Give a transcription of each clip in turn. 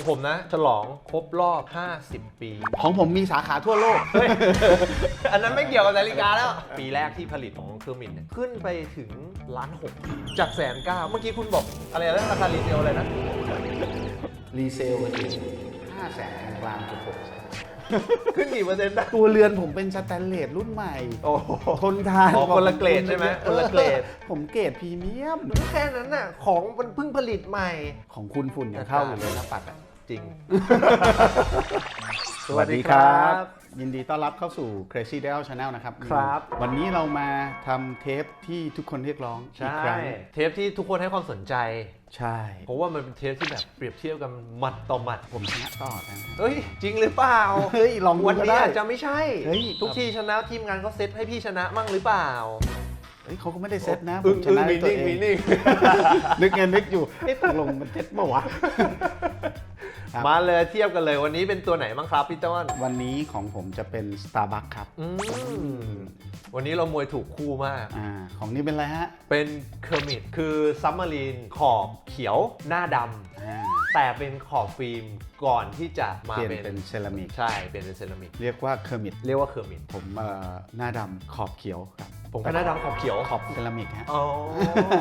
ของผมนะ ฉลองครบรอบ 50 ปี ของผมมีสาขาทั่วโลก เฮ้ย อันนั้นไม่เกี่ยวกับนาฬิกาแล้ว ปีแรกที่ผลิตของเคอร์มินเนี่ยขึ้นไปถึงล้านหกจากแสนเก้าเมื่อกี้คุณบอกอะไรนะราคารีเซลอะไรนะ รีเซลกันอยู่ห้าแสนกลางจุดหกขึ้นกี่เปอร์เซ็นต์ได้ตัวเรือนผมเป็นสแตนเลสรุ่นใหม่ โอ้โห ทนทานอ๋อคนละเกรดใช่ไหมคนละเกรด ผมเกรดพรีเมียม แค่นั้นน่ะ ของมันเพิ่งผลิตใหม่ ของคุณฝุ่นยังเข้าอยู่เลยนะปัดอะ จริงยินดีต้อนรับเข้าสู่ Crazy d e l Channel นะครับครับวันนี้เรามาทำเทปที่ทุกคนเรียกร้องอีกใช่ครั้งเทปที่ทุกคนให้ความสนใจ ใช่ เพราะว่ามันเป็นเทปที่แบบเปรียบเทียบกันหมัดต่อหมัดผมชนะต่อนะเฮ้ย จริงหรือเปล่าเฮ้ยลองดูวันก็นี้ได้อาจจะไม่ใช่เฮ้ยทุกทีชนะทีมงานเขาเซตให้พี่ชนะมั่งหรือเปล่าเฮ้ยเขาก็ไม่ได้เซตนะผอึ้มงชอึ้งนะมีตัวนิ่งเอมีงนิ่งนึกไงนึกอยู่เอ๊ะตกลงมันเซตเปล่าวะ ครับ มาเลยเทียบกันเลยวันนี้เป็นตัวไหนบ้างครับพี่ต้นวันนี้ของผมจะเป็น Starbucks ครับอืมวันนี้เรามวยถูกคู่มาก อ่าของนี่เป็นอะไรฮะเป็นเคอร์มิดคือซัมมารีนขอบเขียวหน้าดำอ่าแต่เป็นขอบฟิล์มก่อนที่จะมาเปลี่ยนเป็นเป็นเซรามิก ใช่เปลี่ยนเป็นเซรามิกเรียกว่าเคอร์มิดเรียกว่าเคอร์มิดผมเอ่อหน้าดำขอบเขียวครับผมก็หน้าดำขอบเขียวขอบเซรามิกฮะอ๋อ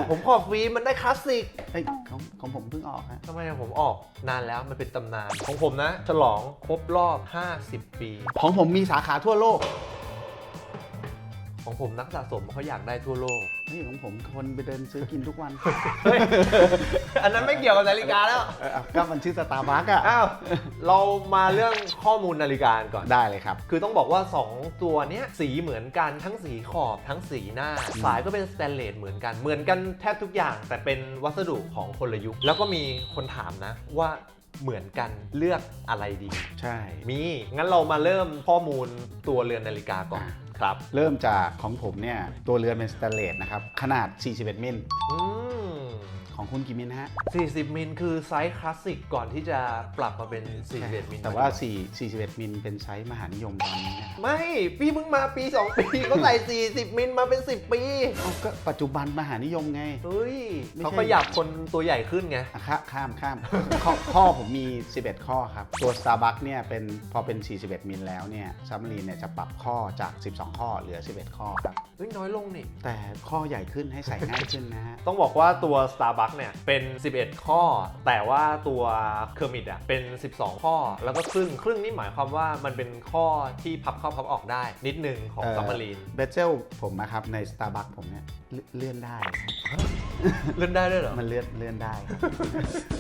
ผมขอบฟิล์มมันได้คลาสสิกเอ้ย ของของผมเพิ่งออกฮะทำไมอะผมออกนานแล้วมันเป็นตำนาน ของผมนะ ฉลองครบรอบ 50 ปี ของผมมีสาขาทั่วโลก ของผมนักสะสมเขาอยากได้ทั่วโลก นี่ของผมคนไปเดินซื้อกินทุกวันเฮ้ยอันนั้นไม่เกี่ยวกับนาฬิกาแล้ว เออก็มันชื่อสตาร์บัคอะอ้าว เรามาเรื่องข้อมูลนาฬิกาก่อน ได้เลยครับ คือต้องบอกว่า 2 ตัวเนี้ยสีเหมือนกันทั้งสีขอบทั้งสีหน้าอืมสายก็เป็นสแตนเลสเหมือนกันเหมือนกันแทบทุกอย่าง แต่เป็นวัสดุของคนละยุค แล้วก็มีคนถามนะว่า เหมือนกันเลือกอะไรดี ใช่ มี งั้นเรามาเริ่มข้อมูลตัวเรือนนาฬิกาก่อนอะ ครับ เริ่มจากของผมเนี่ย ตัวเรือนเป็นสแตนเลสนะครับ ขนาด 41 มิล อืม ของคุณกี่มิลฮะ 40 มิลคือไซส์คลาสสิกก่อนที่จะปรับมาเป็น 41 มิลแต่ว่า 4 41 มิลเป็นไซส์มหานิยมตอนนี้นะครับไม่ พี่เพิ่งมาปี 2 ปี ก็ใส่ 40 มิลมาเป็น 10 ปีเอาก็ปัจจุบันมหานิยมไง เฮ้ยไม่ใช่ เขาขยับคนตัวใหญ่ขึ้นไง อะข้าข้ามข้ามข้อข้อผมมี 11 ข้อครับ ตัว Starbucks เนี่ยเป็นพอเป็น 41 มิลแล้วเนี่ยซัมมารีนเนี่ยจะปรับข้อจาก 12 ข้อเหลือ 11 ข้อครับ เฮ้ย น้อยลงนี่ แต่ข้อใหญ่ขึ้นให้ใส่ง่ายขึ้นนะฮะ ต้องบอกว่าตัว Starbucks เนี่ยเป็น 11 ข้อ แต่ว่าตัวเคอร์มิดอะเป็น 12 ข้อ แล้วก็ครึ่งครึ่งนี่หมายความว่ามันเป็นข้อที่พับเข้าพับออกได้นิดนึงของซัมมารีนเบเซลผมนะครับใน Starbucks ผมเนี่ยเลื่เลื่อนได้ เลื่อนได้ด้วยเหรอ มันเลื่อนเลื่อนได้ครับ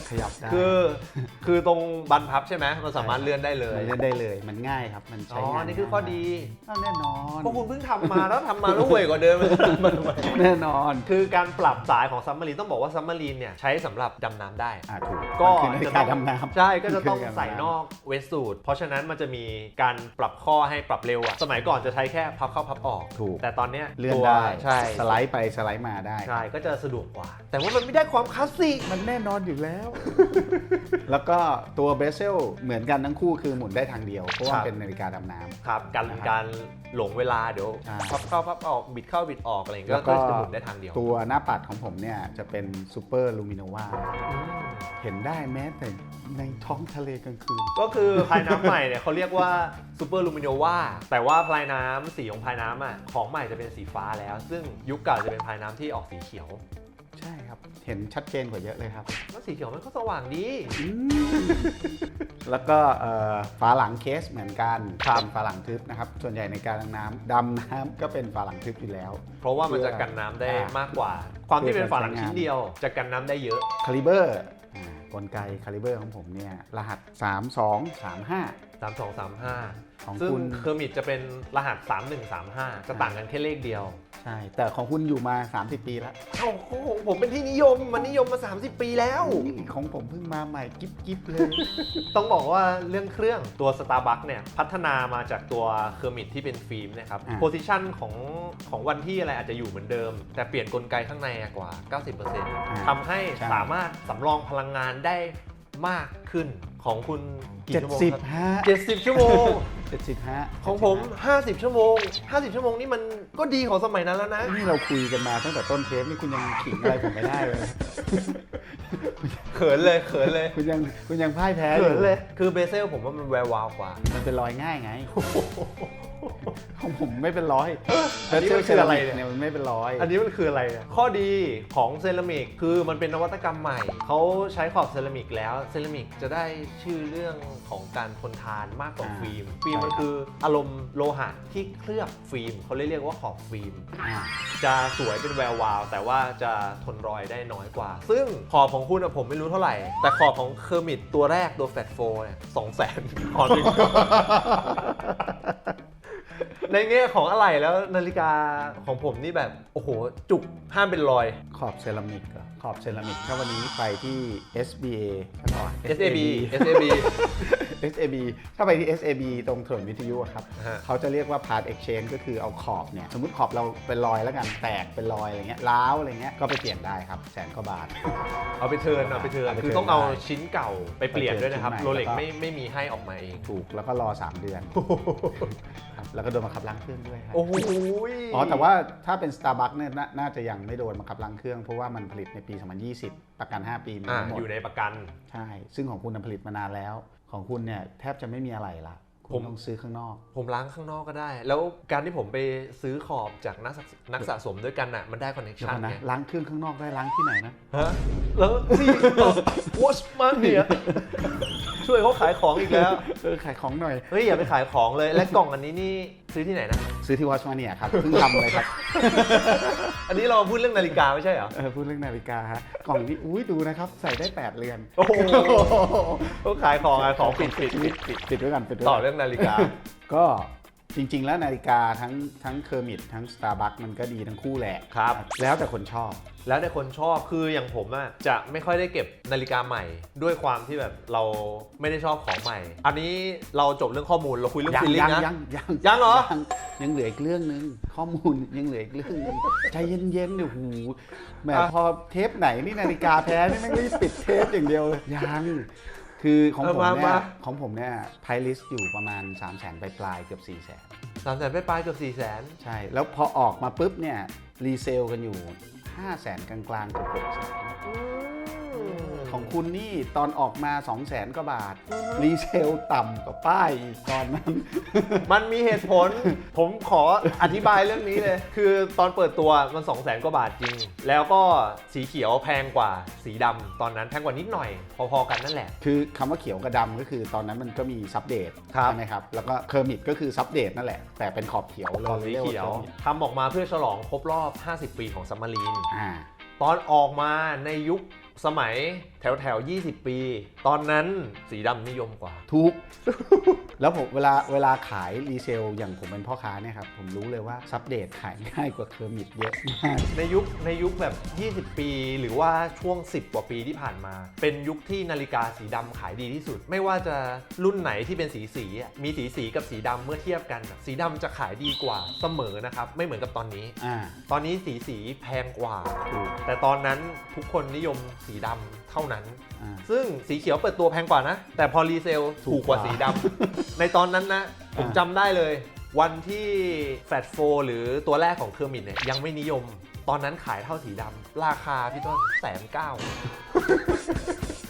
ขยับได้ คือ คือตรงบันพับใช่ไหมมันสามารถเลื่อนได้เลย มันเลื่อนได้เลย มันง่ายครับ มันอ๋ใช้องานนี่คือข้อดีอ้าวแน่นอนเพราะคุณเพิ่งทำมาแล้วทำมาแล้วห่วยกว่าเดิมมันทำไมแน่นอน คือการปรับสายของซัมมารีนต้องบอกว่าซัมมารีนเนี่ยใช้สำหรับดำน้ำได้ อ่าถูกก็มันคือนาฬิกาดำน้ำ ใช่ก็จะต้องมันคือนาฬิกาดำน้ำใส่นอกเวสสูตรเพราะฉะนั้นมันจะมีการปรับข้อให้ปรับเร็วอะสมัยก่อนจะใช้แค่พับเข้าพับออกถูก แต่ตอนเนี้ยเลื่อนตัวได้ใช่สไลด์ไปสไลด์มาได้ ใช่ก็จะสะดวกกว่า แต่ว่ามันไม่ได้ความคลาสสิกมันแน่นอนอยู่แล้ว แล้วก็ตัวเบเซลเหมือนกันทั้งคู่คือหมุนได้ทางเดียว เพราะว่าเป็นนาฬิกาดำน้ำ ครับการนะครับการหลงเวลาเดี๋ยวใช่ พับเข้าพับออกบิดเข้าบิดออกอะไรอย่างเงี้ยแล้วก็ก็จะหมุนได้ทางเดียว ตัวหน้าปัดของผมเนี่ยจะเป็นซูเปอร์ลูมิโนวาอืมเห็นได้แม้แต่ในท้องทะเลกลางคืน ก็คือพลายน้ำใหม่เนี่ยเขาเรียกว่าซูเปอร์ลูมิโนวาแต่ว่าพลายน้ำสีของพลายน้ำอะของใหม่จะเป็นสีฟ้าแล้ว ซึ่งยุคเก่าจะเป็นพลายน้ำที่ออกสีเขียว ใช่ครับ เห็นชัดเจนกว่าเยอะเลยครับ แล้วสีเขียวมันก็สว่างดี แล้วก็เอ่อฝาหลังเคสเหมือนกันครับเป็นฝาหลังทึบนะครับ ส่วนใหญ่ในการดำน้ำดำน้ำก็เป็นฝาหลังทึบอยู่แล้ว เพราะว่ามันจะกันน้ำได้อ่ามมากกว่า ความที่เป็นฝาหลังเพื่อการใช้งานชิ้นเดียว จะกันน้ำได้เยอะ คาลิเบอร์กลไกคาลิเบอร์ของผมเนี่ยรหัส 3235 3235 ของซึ่งคุณ เคอร์มิดจะเป็นรหัส 3135 จะต่างกันแค่เลขเดียวใช่ แต่ของคุณอยู่มา 30 ปีแล้วเอ้าโอ้โหผมเป็นที่นิยมมันนิยมมา 30 ปีแล้ว ของผมเพิ่งมาใหม่กิ๊บกิ๊บเลย ต้องบอกว่าเรื่องเครื่องตัว Starbucks เนี่ยพัฒนามาจากตัวเคอร์มิดที่เป็นฟิล์มนะครับอ่า โพซิชันของของวันที่อะไรอาจจะอยู่เหมือนเดิม แต่เปลี่ยนกลไกข้างในอะกว่า 90%ทำให้สามารถสำรองพลังงานได้มากขึ้นของคุณกี่เจ็ดชั่วโมงสิบครับฮะเจ็ดสิบชั่วโมง เจ็ดสิบฮะของผม 50 ชั่วโมง 50 ชั่วโมงนี่มันก็ดีของสมัยนั้นแล้วนะ นี่เราคุยกันมาตั้งแต่ต้นเทปนี่คุณยังขิงอะไรผมไม่ได้เลยเขินเลยเขินเลย คุณยังคุณยังพ่ายแพ้อเขิยู่นเลย คือเบเซลผมว่ามันแวววาวกว่า มันเป็นรอยง่ายไง ของผมไม่เป็นร้อยอันนี้มันคืออะไรเนี่ย เนี่ยมันไม่เป็นร้อย อันนี้มันคืออะไรเนี่ยข้อดีของเซรามิกคือมันเป็นนวัตกรรมใหม่ เขาใช้ขอบเซรามิกแล้ว เซรามิกจะได้ชื่อเรื่องของการทนทานมากกว่าอ่าฟิล์ม ฟิล์มมันคืออารมณ์โลหะที่เคลือบฟิล์มเขาเรียกว่าขอบฟิล์ม อ่า จะสวยเป็นแวววาว แต่ว่าจะทนรอยได้น้อยกว่า ซึ่งขอบของคุณอะผมไม่รู้เท่าไหร่ แต่ขอบของเคอร์มิตตัวแรกตัวแฟตโฟเนี่ยสองแสนขอหนึ่ง ในแง่ของอะไรแล้วนาฬิกาของผมนี่แบบ โอ้โห จุกห้ามเป็นรอย ขอบเซรามิกเหรอขอบเซรามิกถ้าวันนี้ไปที่ SBA ใช่ปะวะ SAB SAB SAB ถ้าไปที่ SAB ตรงถนนวิทยุอะครับ ฮะ เขาจะเรียกว่า part exchange ก็คือเอาขอบเนี่ย สมมติขอบเราเป็นรอยแล้วกันแตกเป็นรอยอะไรเงี้ยร้าวอะไรเงี้ยก็ไปเปลี่ยนได้ครับ แสนกว่าบาท เอาไปเทิร์นเอาไปเทิร์นเอาไปเทิร์นคือต้องเอาได้ชิ้นเก่าไปเปลี่ยนด้วยนะครับ ไปเทิโรร์นเล็กชิ้นใหม่ไม่ไม่มีให้ออกมาเอง ถูกแล้วก็รอ 3 เดือนครับแล้วก็โดนบังคับล้างเครื่องด้วยครับ โอ้โหอ๋อ แต่ว่าถ้าเป็น Starbucks เนี่ยนาน่าจะยังไม่โดนบังคับล้างเครื่อง เพราะว่ามันผลิตในปี 2020 ประกัน 5 ปีมีอ่าทั้งหมดอยู่ในประกัน ใช่ ซึ่งของคุณน่ะผลิตมานานแล้ว ของคุณเนี่ยแทบจะไม่มีอะไรละคุผณมต้องซื้อข้างนอก ผมล้างข้างนอกก็ได้ แล้วการที่ผมไปซื้อขอบจากนักสะนักสะสมด้วยกันน่ะ มันได้คอนเนคเดี๋ยวชั่นก่อนนะไงล้างเครื่องข้างนอกได้ล้างที่ไหนนะ ฮะแล้วที่ Watch Man เนี่ย ช่วยเขาขายของอีกแล้ว เออขายของหน่อย เฮ้ยอย่าไปขายของเลย และกล่องอันนี้นี่ซื้อที่ไหนนะ ซื้อที่วอชมาเนี่ยครับเพิ่งทำเลยครับ อันนี้เราพูดเรื่องนาฬิกาไม่ใช่เหรอ เออพูดเรื่องนาฬิกาฮะกล่องนี้อุ้ยดูนะครับ ใส่ได้ 8 เรือนโอ้โหเขาขายของขายของปิดปิดปิดปิดปิดไว้ก่อนปิดไว้ต่ก่อนเรื่องนาฬิกา ก็ จริง ๆ แล้วนาฬิกาทั้งทั้งเคอร์มิดทั้ง Starbucks มันก็ดีทั้งคู่แหละครับ แล้วแต่คนชอบ แล้วแต่คนชอบคืออย่างผมอะจะไม่ค่อยได้เก็บนาฬิกาใหม่ ด้วยความที่แบบเราไม่ได้ชอบของใหม่ อันนี้เราจบเรื่องข้อมูลเราคุยเรื่องยังฟีลลิ่ยังงนะ ยังยังยังเหรอยังยังเหลืออีกเรื่องนึง ข้อมูลยังเหลืออีกเรื่องนึงใจเย็นๆเดี๋ยวหูแหมอะพอเทปไหนนี่นาฬิกาแพ้นี่แม่งรีบปิดเทปอย่างเดียวเลยยัง คือของเออผมมาเนี่มายของผมเนี่ยไพลิสอยู่ประมาณ 3 0 0แสนปลายๆเกือบ4 0 0แสนสามแสนไปปลายๆเกือบสี่แสนใช่ แล้วพอออกมาปุ๊บเนี่ยรีเซลกันอยู่ 5 0 0แสนกลางๆเกือบ6แสน ของคุณนี่ตอนออกมา 2 0 0แสนกว่าบาท รีเซลต่ำกว่าป้ายอีกตอนนั้น มันมีเหตุผล ผมขออธิบายเรื่องนี้เลย คือตอนเปิดตัวมัน 2 0 0แสนกว่าบาทจริง แล้วก็สีเขียวแพงกว่าสีดำตอนนั้นแพงกว่านิดหน่อย พอๆกันนั่นแหละ คือคำว่าเขียวกับดำก็คือตอนนั้นมันก็มีซับเดตครับ ใช่ไหมครับ แล้วก็เคอร์มิดก็คือซับเดตนั่นแหละ แต่เป็นขอบเขียวตอนสีรีกเขียว Kermit ทำออกมาเพื่อฉลองครบรอบ 50 ปีของซัมมารีน อ่า ตอนออกมาในยุค สมัยแถวแถวๆ20 ปี ตอนนั้นสีดำนิยมกว่า ทุก แล้วผมเวลาเวลาขายรีเซล อย่างผมเป็นพ่อค้าเนี่ยครับ ผมรู้เลยว่าซับเดตขายง่ายกว่าเคอร์มิดเยอะมาก ในยุคในยุคแบบ 20 ปี หรือว่าช่วง 10 กว่าปีที่ผ่านมา เป็นยุคที่นาฬิกาสีดำขายดีที่สุด ไม่ว่าจะรุ่นไหนที่เป็นสีสีอะมีสีสีกับสีดำเมื่อเทียบกันอะสีดำจะขายดีกว่าเสมอนะครับ ไม่เหมือนกับตอนนี้ อ่า ตอนนี้สีสีแพงกว่า ถูก แต่ตอนนั้นทุกคนนิยมสีดำเท่านั้น อ่า ซึ่งสีเขียวเปิดตัวแพงกว่านะ แต่พอรีเซลถูกกว่าถูกกว่าสีดำ ในตอนนั้นนะ ผมอ่าจำได้เลย วันที่แฟตโฟหรือตัวแรกของเคอร์มิดเนี่ยยังไม่นิยม ตอนนั้นขายเท่าสีดำราคาพี่ต้นแสนเก้า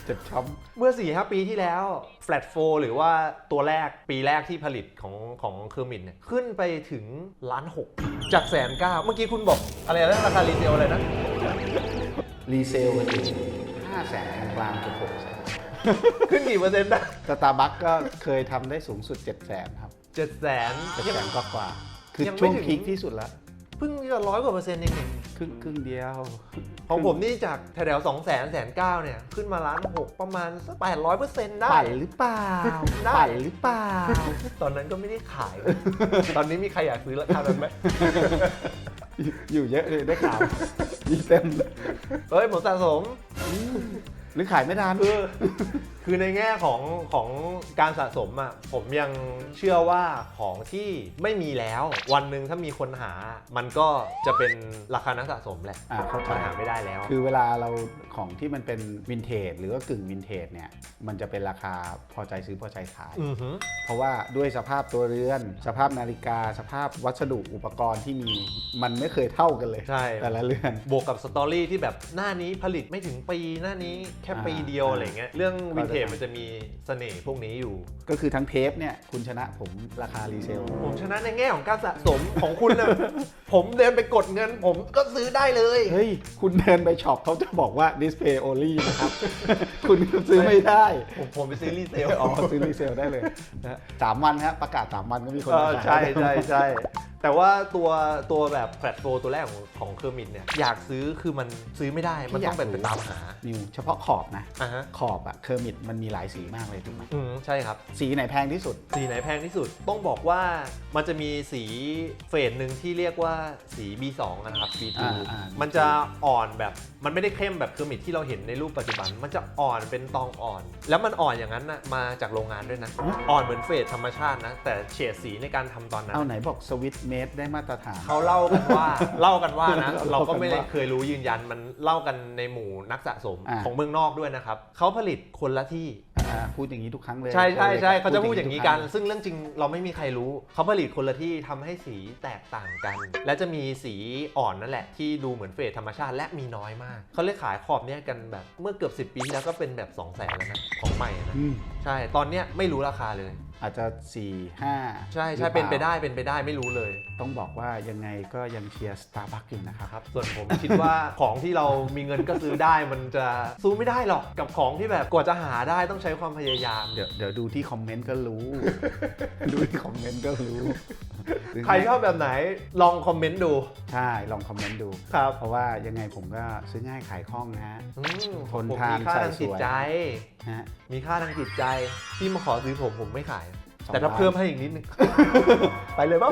เจ็บช้เมื่อ4ีหปีที่แล้ว แฟลตโฟหรือว่าตัวแรกปีแรกที่ผลิตของของเคอร์มิดเนี่ยขึ้นไปถึงล้านหกจากแสนเก้าเมื่อกี้คุณบอกอะไรนะราคารีเซลอะไรนะำ รีเซลกันอยู่ห้าแสนกลางๆเกือบหกแสนขึ้นกี่เปอร์เซ็นต์นะสตาร์บัคก็เคยทำได้สูงสุด 7 0 0แสนครับเจ็ดแสนเจ็ดแสนกว่าๆคือยังไม่ช่วงถึง พีคที่สุดแล้วเพิ่งจะร้อยกว่าเปอร์เซ็นต์เองครึ่งครึ่งเดียวของผมนี่จากแถวๆสองแสนแสนเก้าเนี่ย ขึ้นมาล้านหกประมาณสักแปดร้อยเปอร์เซ็นต์ได้ ปั่นหรือเปล่าได้ ปั่นหรือเปล่า ตอนนั้นก็ไม่ได้ขาย ตอนนี้มีใครอยากซื้อราคานั้นไหม อยู่เยอะเลยได้ข่าวมีเต็มเลยเฮ้ยผมสะสม หรือขายไม่ทัน คือคือในแง่ของของการสะสมอะผมยังเชื่อว่าของที่ไม่มีแล้ว วันหนึ่งถ้ามีคนหา มันก็จะเป็นราคานักสะสมแหละอ่าเข้าใจ มันหาไม่ได้แล้ว คือเวลาเราของที่มันเป็นวินเทจหรือว่ากึ่งวินเทจเนี่ยมันจะเป็นราคาพอใจซื้อพอใจขาย อือหือ เพราะว่าด้วยสภาพตัวเรือน สภาพนาฬิกา สภาพวัสดุอุปกรณ์ที่มีมันไม่เคยเท่ากันเลย ใช่ แต่ละเรือน บวกกับสตอรี่ที่แบบหน้านี้ผลิตไม่ถึงปีหน้านี้แค่ปีเดียวอ่าอะไรเงี้ยเรื่องวินเทจเข้าใจมันจะมีเสน่ห์พวกนี้อยู่ ก็คือทั้งเทปเนี่ยคุณชนะผมราคารีเซล ผมชนะในแง่ของการสะสมของคุณนะ ผมเดินไปกดเงิน ผมก็ซื้อได้เลย เฮ้ย คุณเดินไปช็อปเขาจะบอกว่า display only นะครับ คุณซื้อไม่ได้ ผมผมไปซื้อรีเซล อ๋อ ซื้อรีเซลได้เลยนะสามวันฮะประกาศสามวันก็มีคนเออมาใช่ขายใช่ใช่ แต่ว่าตัวตัวแบบแพลตโฟร์ตัวแรกของของเคอร์มินเนี่ยอยากซื้อคือมันซื้อไม่ได้มันต้องแบบไปตามหานิวเฉพาะขอบนะอะฮะขอบอะเคอร์มิดมันมีหลายสีมากเลยถูกไหมอืมใช่ครับ สีไหนแพงที่สุด สีไหนแพงที่สุดต้องบอกว่ามันจะมีสีเฟสหนึ่งที่เรียกว่าสี B2 อะนะครับ B2 อ่าอ่า มันจะอ่อนแบบมันไม่ได้เข้มแบบเคอร์มิดที่เราเห็นในรูปปัจจุบัน มันจะอ่อนเป็นตองอ่อน แล้วมันอ่อนอย่างนั้นนะมาจากโรงงานด้วยนะ อ่อนเหมือนเฟสธรรมชาตินะ แต่เฉดสีในการทำตอนนั้น เอาไหนบอกสวิตเมดได้มาตรฐาน เขาเล่ากันว่า เล่ากันว่านะเล่ากันว่าเราก็ไม่ได้เคยรู้ยืนยันมันเล่ากันในหมู่นักสะสมอ่า ของเมืองนอกด้วยนะครับเขาผลิตคนละที่ อ่าพูดอย่างนี้ทุกครั้งเลยใช่ใช่ใช่เขาจะพูดอย่างนี้นี้กัน ซึ่งเรื่องจริงเราไม่มีใครรู้เขาผลิตคนละที่ทำให้สีแตกต่างกัน และจะมีสีอ่อนนั่นแหละ ที่ดูเหมือนเฟสธรรมชาติและมีน้อยมาก เขาเลยขายขอบเนี้ยกันแบบเมื่อเกือบ 10 ปีที่แล้วก็เป็นแบบ 2 0 0แสนแล้วนะ ของใหม่นะ อืม ใช่ ตอนเนี้ยไม่รู้ราคาเลย อาจจะสี่ห้าใช่ใช่เป็นไปได้เป็นไปได้ไม่รู้เลย ต้องบอกว่ายังไงก็ยังเชียร์สตาร์บัคอยู่นะครับครับส่วนผมคิดว่าของที่เรามีเงินก็ซื้อได้มันจะสู้ไม่ได้หรอกกับของที่แบบกว่าจะหาได้ต้องใช้ความพยายาม เดี๋ยวเดี๋ยวดูที่คอมเมนต์ก็รู้ ดูที่คอมเมนต์ก็รู้ ใครชอบแบบไหนลองคอมเมนต์ดู ใช่ ลองคอมเมนต์ดู ครับ เพราะว่ายังไงผมก็ซื้อง่ายขายคล่องนะฮะ อืมทนผมทานมีค่าใส่ทางจิตสวยใจนะฮะมีค่าทางจิตใจที่มาขอซื้อผมผมไม่ขาย สองแต่ถ้าล้านเพิ่มให้อีกนิดนึง ไปเลยเปล่า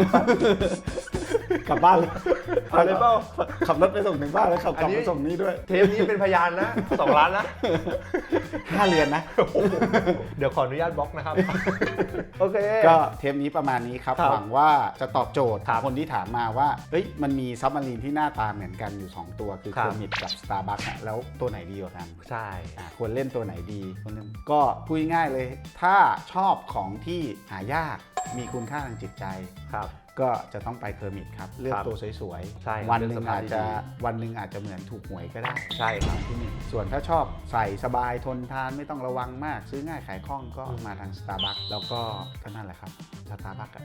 กลับบ้านเลยไปเลยเปล่า ขับรถไปส่งถึงบ้านแล้วขับกลับอันนี้มาส่งนี้ด้วยเทปนี้เป็นพยานนะสองล้านนะ ห้าเรือนนะ เดี๋ยวขออนุญาตบล็อกนะครับ โอเค ก็เทปนี้ประมาณนี้ครับ ครับหวังว่าจะตอบโจทย์ครับคนที่ถามมาว่าเฮ้ยมันมีซับมารีนที่หน้าตาเหมือนกันอยู่ 2 ตัวคือครัเคบอร์มิดกับ Starbucks อะแล้วตัวไหนดีกว่ากัน ใช่ อะควรเล่นตัวไหนดีคนนึงก็พูดง่ายๆเลย ถ้าชอบของที่หายากมีคุณค่าทางจิตใจ ครับ ก็จะต้องไปเคอร์มิดครับเลือกครับตัวสวยใช่ๆ วันหนึ่งเลือกสภาพอาจจะดีวันหนึ่งอาจจะเหมือนถูกหวยก็ได้ใช่ครับ ที่หนึ่งส่วนถ้าชอบใส่สบายทนทานไม่ต้องระวังมาก ซื้อง่ายขายคล่องก็มาทาง Starbucks แล้วก็ก็นั่นแหละครับ Starbucks อะ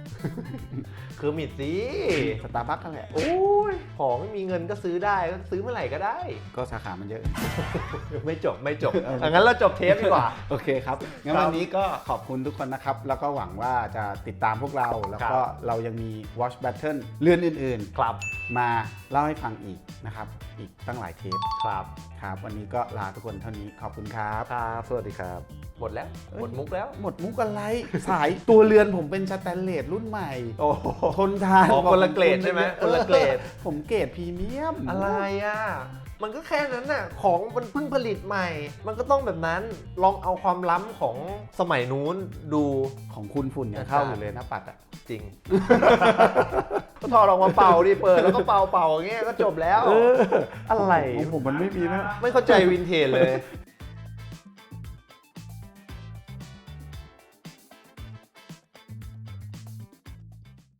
คือมิดสิ Starbucks ก็แหละโอ้ยของไม่มีเงินก็ซื้อได้ก็ซื้อเมื่อไหร่ก็ได้ ก็สาขามันเยอะ ไม่จบไม่จบงั้นเราจบเทปดีกว่า โอเคครับ งั้นครับวันนี้ก็ขอบคุณทุกคนนะครับ แล้วก็หวังว่าจะติดตามพวกเรา แล้วก็ครับเรายังมี Watch Battle เรื่องอื่นครับๆมาเล่าให้ฟังอีกนะครับ อีกตั้งหลายเทปครับ ครับ วันนี้ก็ลาทุกคนเท่านี้ขอบคุณครับ ครับ สวัสดีครับห มดแล้ว หมดมุกแล้ว หมดมุกอะไร สายตัวเรือนผมเป็นสแตนเลสรุ่นใหม่ โอ้โหทนทานอ๋อกว่าคนละเกรดใช่ไหมออคนละเกรด ผมเกรดพรีเมียม อะไรอะมันก็แค่นั้นน่ะ ของมันเพิ่งผลิตใหม่ มันก็ต้องแบบนั้น ลองเอาความล้ำของสมัยนู้นดูของคุณฝุ่นยังเข้าอยู่เลยนะปัดอะ จริง ก็ถอดออกมาเป่าดิเปิดแล้วก็เป่าเป่าอย่างเงี้ยก็จบแล้ว อะไรของผมมันไม่มีนะ ไม่เข้าใจวินเทจเลย